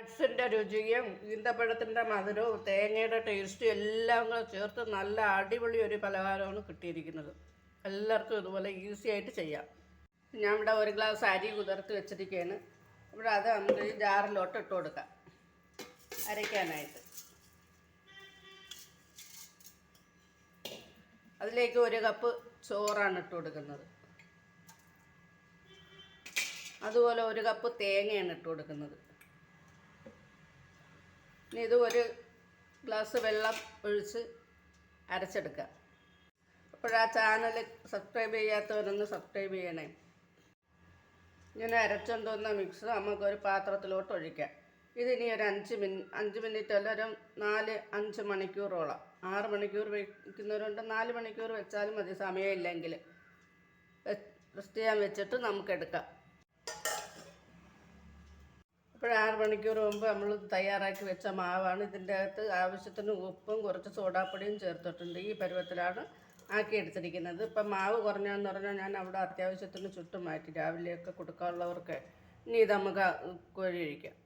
നട്ട്സിന്റെ രുചിയും ഈന്തപ്പഴത്തിന്റെ മധുരവും തേങ്ങയുടെ ടേസ്റ്റും എല്ലാം കൂടെ ചേർത്ത് നല്ല അടിപൊളി ഒരു പലഹാരമാണ് കിട്ടിയിരിക്കുന്നത്. എല്ലാവർക്കും ഇതുപോലെ ഈസി ആയിട്ട് ചെയ്യാം. ഞാൻ ഇവിടെ ഒരു ഗ്ലാസ് അരി കുതിർത്ത് വെച്ചിരിക്കുകയാണ്. ഇവിടെ അത് നമുക്ക് ഈ ജാറിലോട്ട് ഇട്ട് കൊടുക്കാം. അരയ്ക്കാനായിട്ട്. അതിലേക്ക് ഒരു കപ്പ് ചോറാണ് ഇട്ട് കൊടുക്കുന്നത്. അതുപോലെ ഒരു കപ്പ് തേങ്ങയാണ് ഇട്ട് കൊടുക്കുന്നത്. ഇനി ഇത് ഒരു ഗ്ലാസ് വെള്ളം ഒഴിച്ച് അരച്ചെടുക്കുക. അപ്പോഴാ ചാനൽ സബ്സ്ക്രൈബ് ചെയ്യാത്തവരൊന്ന് സബ്സ്ക്രൈബ് ചെയ്യണേ. ഇങ്ങനെ അരച്ചുകൊണ്ടുവന്ന മിക്സ് നമുക്കൊരു പാത്രത്തിലോട്ട് ഒഴിക്കാം. ഇതിനി ഒരു അഞ്ച് മിൻ അഞ്ച് മിനിറ്റ് അല്ല ഒരു നാല് അഞ്ച് മണിക്കൂറോളം. ആറ് മണിക്കൂർ വയ്ക്കുന്നവരുണ്ട് നാല് മണിക്കൂർ വെച്ചാലും മതി സമയമില്ലെങ്കിൽ. റെസ്റ്റ് ചെയ്യാൻ വെച്ചിട്ട് നമുക്കെടുക്കാം ഇപ്പോൾ ആറ് മണിക്കൂർ മുമ്പ് നമ്മൾ തയ്യാറാക്കി വെച്ച മാവാണ്. ഇതിന്റെ അകത്ത് ആവശ്യത്തിന് ഉപ്പും കുറച്ച് സോഡാപ്പൊടിയും ചേർത്തിട്ടുണ്ട്. ഈ പരുവത്തിലാണ് ആക്കി എടുത്തിരിക്കുന്നത്. ഇപ്പം മാവ് കുറഞ്ഞാന്ന് പറഞ്ഞാൽ ഞാൻ അവിടെ അത്യാവശ്യത്തിന് ചുട്ടും മാറ്റി രാവിലെയൊക്കെ കൊടുക്കാനുള്ളവർക്ക് ഇനി ഇത് നമുക്ക് കോഴി കഴിക്കാം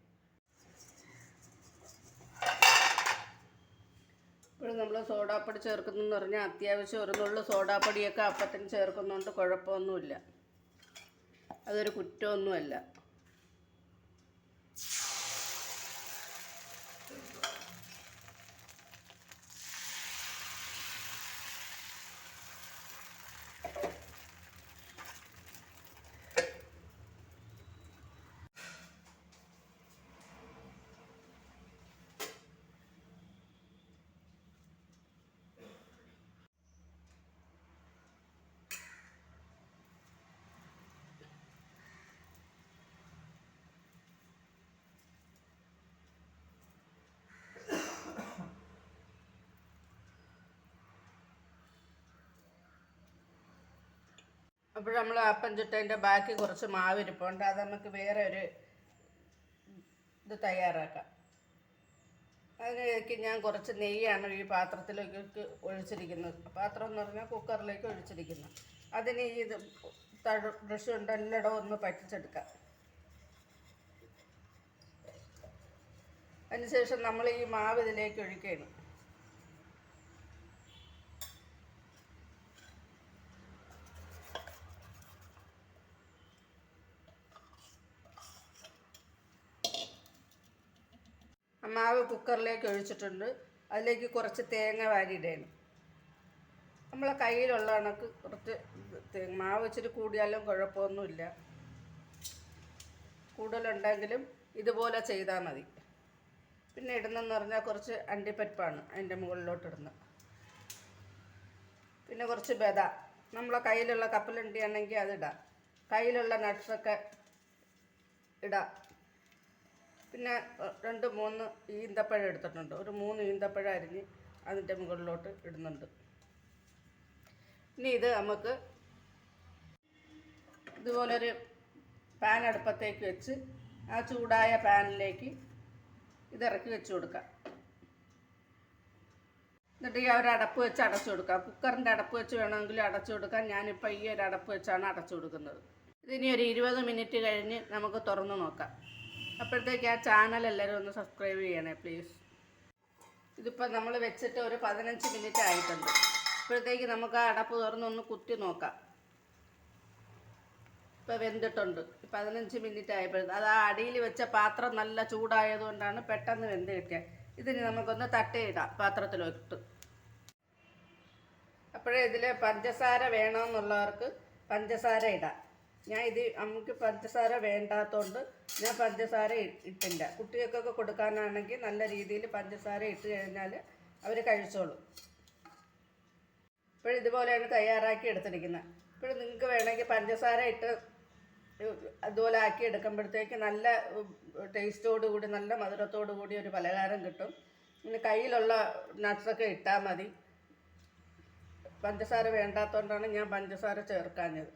ഇപ്പോഴും നമ്മൾ സോഡാപ്പൊടി ചേർക്കുന്നെന്ന് പറഞ്ഞാൽ അത്യാവശ്യം ഒരു നുള്ളു സോഡാപ്പൊടിയൊക്കെ അപ്പത്തിന് ചേർക്കുന്നുണ്ട്. കുഴപ്പമൊന്നുമില്ല. അതൊരു കുറ്റമൊന്നുമല്ല. അപ്പോൾ നമ്മൾ അപ്പം ചുട്ടതിന്റെ ബാക്കി കുറച്ച് മാവിരിപ്പുണ്ട് അത് നമുക്ക് വേറെ ഒരു ഇത് തയ്യാറാക്കാം. അതിലേക്ക് ഞാൻ കുറച്ച് നെയ്യാണ് ഈ പാത്രത്തിലേക്ക് ഒഴിച്ചിരിക്കുന്നത്. പാത്രം എന്ന് പറഞ്ഞാൽ കുക്കറിലേക്ക് ഒഴിച്ചിരിക്കുന്നത്. അതിന് ഈ ഇത് തഴു ബ്രഷ് കൊണ്ട് എല്ലായിടവും ഒന്ന് പറ്റിച്ചെടുക്കാം. അതിനുശേഷം നമ്മൾ ഈ മാവ് ഇതിലേക്ക് ഒഴിക്കുകയാണ്. മാവ് കുക്കറിലേക്ക് ഒഴിച്ചിട്ടുണ്ട്. അതിലേക്ക് കുറച്ച് തേങ്ങ വാരിയിടണം. നമ്മളെ കയ്യിലുള്ള കണക്ക് കുറച്ച് മാവ് ഇച്ചിരി കൂടിയാലും കുഴപ്പമൊന്നുമില്ല. കൂടുതലുണ്ടെങ്കിലും ഇതുപോലെ ചെയ്താൽ മതി. പിന്നെ ഇടുന്നെന്ന് പറഞ്ഞാൽ കുറച്ച് അണ്ടിപ്പരിപ്പാണ് അതിന്റെ മുകളിലോട്ട് ഇടുന്നത് പിന്നെ കുറച്ച് ബദ. നമ്മളെ കയ്യിലുള്ള കപ്പലണ്ടിയാണെങ്കിൽ അതിടാം കയ്യിലുള്ള നട്ട്സൊക്കെ ഇടാം. പിന്നെ രണ്ട് മൂന്ന് ഈന്തപ്പഴം എടുത്തിട്ടുണ്ട്. ഒരു മൂന്ന് ഈന്തപ്പഴം അരിഞ്ഞ് അതിന്റെ മുകളിലോട്ട് ഇടുന്നുണ്ട്. ഇനി ഇത് നമുക്ക് ഇതുപോലൊരു പാൻ അടുപ്പത്തേക്ക് വെച്ച് ആ ചൂടായ പാനിലേക്ക് ഇതിറക്കി വെച്ച് കൊടുക്കാം. എന്നിട്ട് ഈ ഒരു അടപ്പ് വെച്ച് അടച്ചു കൊടുക്കാം. കുക്കറിന്റെ അടപ്പ് വെച്ച് വേണമെങ്കിൽ അടച്ചു കൊടുക്കാം. ഞാനിപ്പോൾ ഈ ഒരു അടപ്പ് വെച്ചാണ് അടച്ചു കൊടുക്കുന്നത്. ഇതിനി ഒരു ഇരുപത് മിനിറ്റ് കഴിഞ്ഞ് നമുക്ക് തുറന്ന് നോക്കാം. അപ്പോഴത്തേക്ക് ആ ചാനൽ എല്ലാവരും ഒന്ന് സബ്സ്ക്രൈബ് ചെയ്യണേ പ്ലീസ് ഇതിപ്പോൾ നമ്മൾ വെച്ചിട്ട് ഒരു പതിനഞ്ച് മിനിറ്റ് ആയിട്ടുണ്ട്. അപ്പോഴത്തേക്ക് നമുക്ക് ആ അടപ്പ് തുറന്നൊന്ന് കുത്തി നോക്കാം. ഇപ്പോൾ വെന്തിട്ടുണ്ട്. പതിനഞ്ച് മിനിറ്റ് ആയപ്പോഴത്തെ അത് ആ അടിയിൽ വെച്ച പാത്രം നല്ല ചൂടായതുകൊണ്ടാണ് പെട്ടെന്ന് വെന്ത് കിട്ടിയത് ഇതിന് നമുക്കൊന്ന് തട്ടയിടാം പാത്രത്തിലോട്ട്. അപ്പോഴേ ഇതിൽ പഞ്ചസാര വേണമെന്നുള്ളവർക്ക് പഞ്ചസാര ഇടാം. ഞാൻ ഇത് നമുക്ക് പഞ്ചസാര വേണ്ടാത്തതുകൊണ്ട് ഞാൻ പഞ്ചസാര ഇട്ടില്ല. കുട്ടികൾക്കൊക്കെ കൊടുക്കാനാണെങ്കിൽ നല്ല രീതിയിൽ പഞ്ചസാര ഇട്ട് കഴിഞ്ഞാൽ അവർ കഴിച്ചോളും. ഇപ്പോഴും ഇതുപോലെയാണ് തയ്യാറാക്കി എടുത്തിരിക്കുന്നത്. ഇപ്പോഴും നിങ്ങൾക്ക് വേണമെങ്കിൽ പഞ്ചസാര ഇട്ട് അതുപോലെ ആക്കി എടുക്കുമ്പോഴത്തേക്ക് നല്ല ടേസ്റ്റോടു കൂടി നല്ല മധുരത്തോടു കൂടി ഒരു പലഹാരം കിട്ടും. പിന്നെ കയ്യിലുള്ള നട്ട്സൊക്കെ ഇട്ടാൽ മതി. പഞ്ചസാര വേണ്ടാത്തതുകൊണ്ടാണ് ഞാൻ പഞ്ചസാര ചേർക്കാഞ്ഞത്.